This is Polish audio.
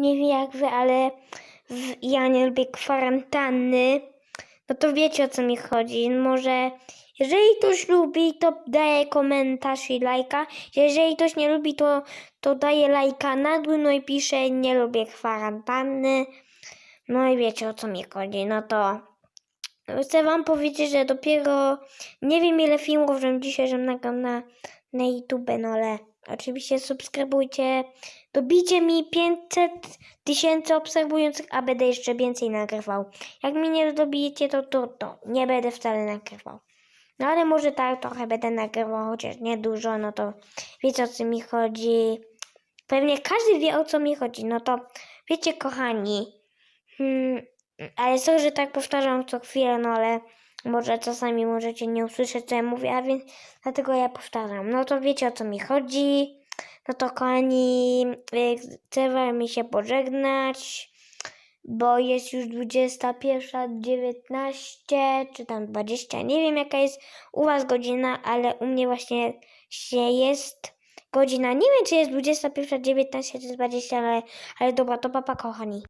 nie wiem jak wy, ale w, ja nie lubię kwarantanny. No to wiecie o co mi chodzi. Może jeżeli ktoś lubi, to daje komentarz i lajka. Jeżeli ktoś nie lubi, to, to daje lajka na dół, no i pisze nie lubię kwarantanny. No i wiecie o co mi chodzi. No to chcę wam powiedzieć, że dopiero nie wiem ile filmów, żem dzisiaj żem nagrał na, na YouTube, no ale oczywiście subskrybujcie. Dobijcie mi 500 tysięcy obserwujących, a będę jeszcze więcej nagrywał. Jak mi nie dobijecie, to, to nie będę wcale nagrywał. No ale może tak trochę będę nagrywał, chociaż nie dużo, no to wiecie o co mi chodzi. Pewnie każdy wie o co mi chodzi, no to wiecie kochani, hmm, ale sorry, że tak powtarzam co chwilę, no ale może czasami możecie nie usłyszeć co ja mówię, a więc dlatego ja powtarzam. No to wiecie o co mi chodzi. No to kochani, y, chcę wam się pożegnać, bo jest już 21.19 czy tam 20, nie wiem jaka jest u was godzina, ale u mnie właśnie się jest godzina, nie wiem czy jest 21.19 czy 20, ale, ale dobra, to papa kochani.